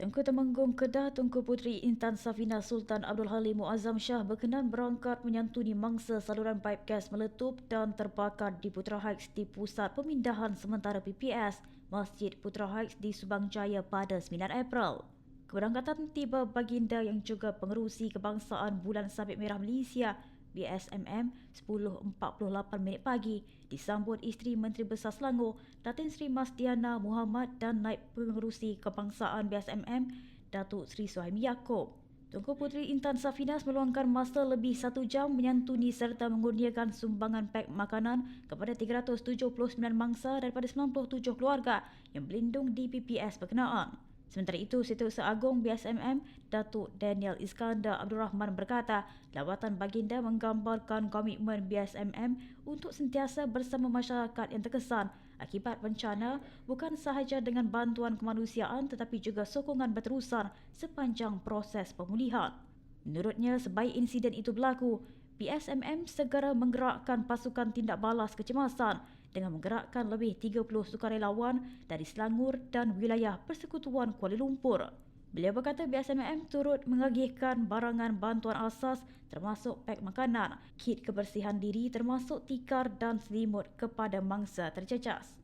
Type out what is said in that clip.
Tengku Temenggung Kedah Tengku Puteri Intan Safina Sultan Abdul Halim Muazzam Shah berkenan berangkat menyantuni mangsa saluran pipe gas meletup dan terbakar di Putra Heights di Pusat Pemindahan Sementara PPS Masjid Putra Heights di Subang Jaya pada 9 April. Keberangkatan tiba baginda yang juga pengerusi kebangsaan Bulan Sabit Merah Malaysia BSMM 10.48 minit pagi disambut isteri Menteri Besar Selangor Datin Sri Mas Diana Muhammad dan Naib Pengerusi Kebangsaan BSMM Datuk Sri Suhaimi Yaakob. Tunku Puteri Intan Safinas meluangkan masa lebih satu jam menyantuni serta mengurniakan sumbangan pek makanan kepada 379 mangsa daripada 97 keluarga yang berlindung di PPS berkenaan. Sementara itu, Setiausaha Agung BSMM Datuk Daniel Iskandar Abdul Rahman berkata, lawatan baginda menggambarkan komitmen BSMM untuk sentiasa bersama masyarakat yang terkesan akibat bencana bukan sahaja dengan bantuan kemanusiaan tetapi juga sokongan berterusan sepanjang proses pemulihan. Menurutnya, sebaik insiden itu berlaku, BSMM segera menggerakkan pasukan tindak balas kecemasan dengan menggerakkan lebih 30 sukarelawan dari Selangor dan wilayah Persekutuan Kuala Lumpur. Beliau berkata BSMM turut mengagihkan barangan bantuan asas termasuk pek makanan, kit kebersihan diri termasuk tikar dan selimut kepada mangsa terjejas.